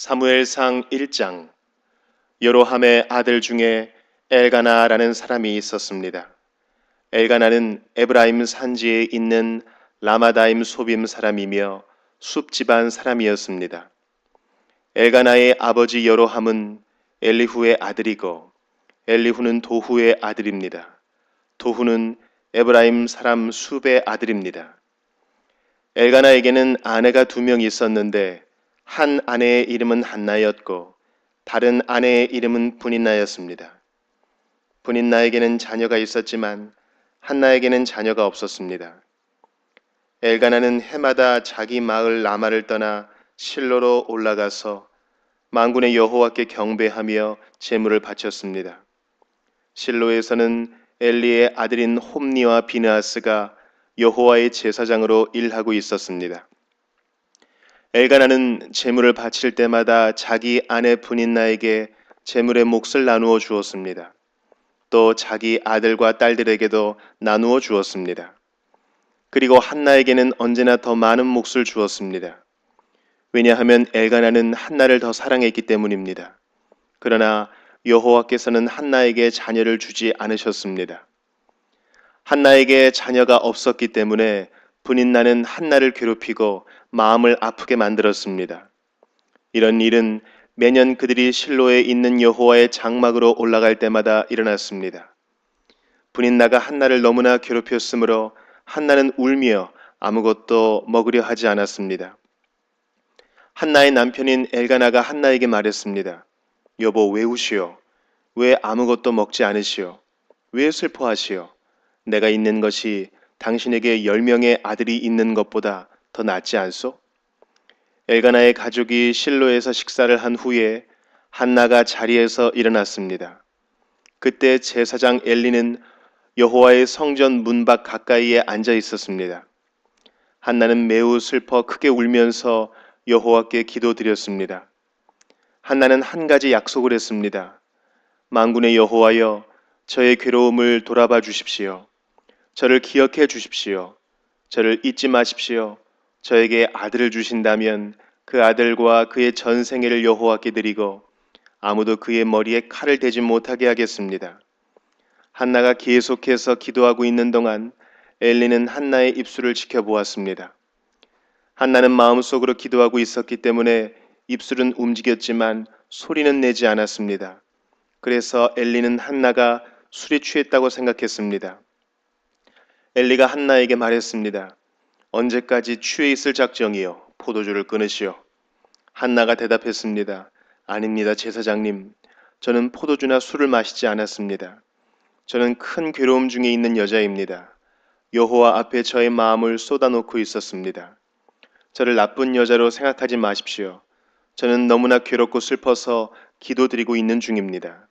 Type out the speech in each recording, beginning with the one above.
사무엘상 1장 여로함의 아들 중에 엘가나라는 사람이 있었습니다. 엘가나는 에브라임 산지에 있는 라마다임 소빔 사람이며 숲 집안 사람이었습니다. 엘가나의 아버지 여로함은 엘리후의 아들이고 엘리후는 도후의 아들입니다. 도후는 에브라임 사람 숲의 아들입니다. 엘가나에게는 아내가 두 명 있었는데 한 아내의 이름은 한나였고 다른 아내의 이름은 분인나였습니다. 분인나에게는 자녀가 있었지만 한나에게는 자녀가 없었습니다. 엘가나는 해마다 자기 마을 라마를 떠나 실로로 올라가서 만군의 여호와께 경배하며 제물을 바쳤습니다. 실로에서는 엘리의 아들인 홈니와 비느하스가 여호와의 제사장으로 일하고 있었습니다. 엘가나는 제물을 바칠 때마다 자기 아내 분인 나에게 제물의 몫을 나누어 주었습니다. 또 자기 아들과 딸들에게도 나누어 주었습니다. 그리고 한나에게는 언제나 더 많은 몫을 주었습니다. 왜냐하면 엘가나는 한나를 더 사랑했기 때문입니다. 그러나 여호와께서는 한나에게 자녀를 주지 않으셨습니다. 한나에게 자녀가 없었기 때문에 분인 나는 한나를 괴롭히고 마음을 아프게 만들었습니다. 이런 일은 매년 그들이 실로에 있는 여호와의 장막으로 올라갈 때마다 일어났습니다. 분인나가 한나를 너무나 괴롭혔으므로 한나는 울며 아무것도 먹으려 하지 않았습니다. 한나의 남편인 엘가나가 한나에게 말했습니다. 여보 왜 우시오? 왜 아무것도 먹지 않으시오? 왜 슬퍼하시오? 내가 있는 것이 당신에게 열 명의 아들이 있는 것보다 더 낫지 않소? 엘가나의 가족이 실로에서 식사를 한 후에 한나가 자리에서 일어났습니다. 그때 제사장 엘리는 여호와의 성전 문 밖 가까이에 앉아 있었습니다. 한나는 매우 슬퍼 크게 울면서 여호와께 기도드렸습니다. 한나는 한 가지 약속을 했습니다. 만군의 여호와여, 저의 괴로움을 돌아봐 주십시오. 저를 기억해 주십시오. 저를 잊지 마십시오. 저에게 아들을 주신다면 그 아들과 그의 전 생애를 여호와께 드리고 아무도 그의 머리에 칼을 대지 못하게 하겠습니다. 한나가 계속해서 기도하고 있는 동안 엘리는 한나의 입술을 지켜보았습니다. 한나는 마음속으로 기도하고 있었기 때문에 입술은 움직였지만 소리는 내지 않았습니다. 그래서 엘리는 한나가 술에 취했다고 생각했습니다. 엘리가 한나에게 말했습니다. 언제까지 취해 있을 작정이요? 포도주를 끊으시오. 한나가 대답했습니다. 아닙니다, 제사장님. 저는 포도주나 술을 마시지 않았습니다. 저는 큰 괴로움 중에 있는 여자입니다. 여호와 앞에 저의 마음을 쏟아놓고 있었습니다. 저를 나쁜 여자로 생각하지 마십시오. 저는 너무나 괴롭고 슬퍼서 기도드리고 있는 중입니다.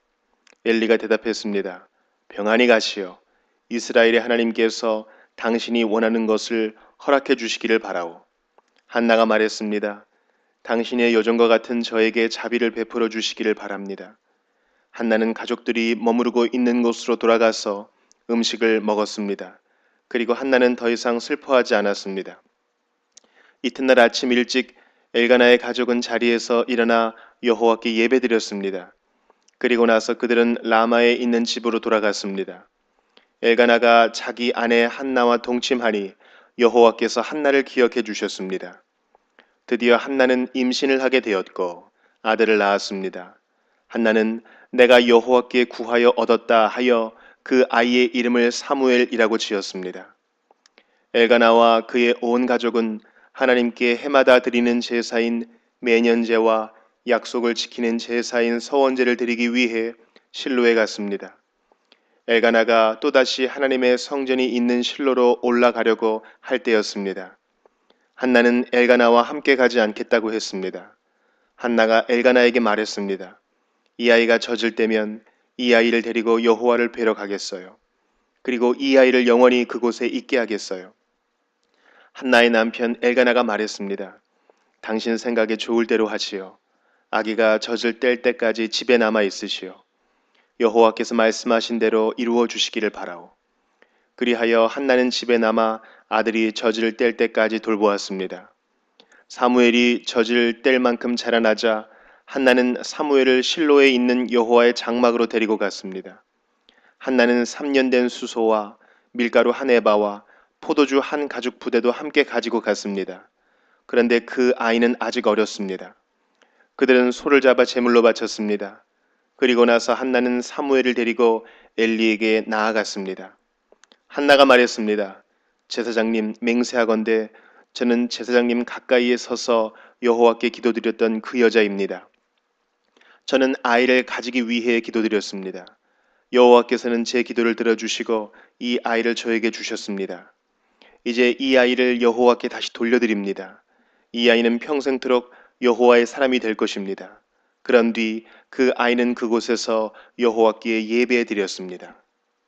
엘리가 대답했습니다. 평안히 가시오. 이스라엘의 하나님께서 당신이 원하는 것을 허락해 주시기를 바라오. 한나가 말했습니다. 당신의 여정과 같은 저에게 자비를 베풀어 주시기를 바랍니다. 한나는 가족들이 머무르고 있는 곳으로 돌아가서 음식을 먹었습니다. 그리고 한나는 더 이상 슬퍼하지 않았습니다. 이튿날 아침 일찍 엘가나의 가족은 자리에서 일어나 여호와께 예배드렸습니다. 그리고 나서 그들은 라마에 있는 집으로 돌아갔습니다. 엘가나가 자기 아내 한나와 동침하니 여호와께서 한나를 기억해 주셨습니다. 드디어 한나는 임신을 하게 되었고 아들을 낳았습니다. 한나는 내가 여호와께 구하여 얻었다 하여 그 아이의 이름을 사무엘이라고 지었습니다. 엘가나와 그의 온 가족은 하나님께 해마다 드리는 제사인 매년제와 약속을 지키는 제사인 서원제를 드리기 위해 실로에 갔습니다. 엘가나가 또다시 하나님의 성전이 있는 실로로 올라가려고 할 때였습니다. 한나는 엘가나와 함께 가지 않겠다고 했습니다. 한나가 엘가나에게 말했습니다. 이 아이가 젖을 때면 이 아이를 데리고 여호와를 뵈러 가겠어요. 그리고 이 아이를 영원히 그곳에 있게 하겠어요. 한나의 남편 엘가나가 말했습니다. 당신 생각에 좋을 대로 하시오. 아기가 젖을 뗄 때까지 집에 남아 있으시오. 여호와께서 말씀하신 대로 이루어 주시기를 바라오. 그리하여 한나는 집에 남아 아들이 젖을 뗄 때까지 돌보았습니다. 사무엘이 젖을 뗄 만큼 자라나자 한나는 사무엘을 실로에 있는 여호와의 장막으로 데리고 갔습니다. 한나는 3년 된 수소와 밀가루 한 에바와 포도주 한 가죽 부대도 함께 가지고 갔습니다. 그런데 그 아이는 아직 어렸습니다. 그들은 소를 잡아 제물로 바쳤습니다. 그리고 나서 한나는 사무엘을 데리고 엘리에게 나아갔습니다. 한나가 말했습니다. 제사장님 맹세하건대 저는 제사장님 가까이에 서서 여호와께 기도드렸던 그 여자입니다. 저는 아이를 가지기 위해 기도드렸습니다. 여호와께서는 제 기도를 들어주시고 이 아이를 저에게 주셨습니다. 이제 이 아이를 여호와께 다시 돌려드립니다. 이 아이는 평생토록 여호와의 사람이 될 것입니다. 그런 뒤 그 아이는 그곳에서 여호와께 예배해 드렸습니다.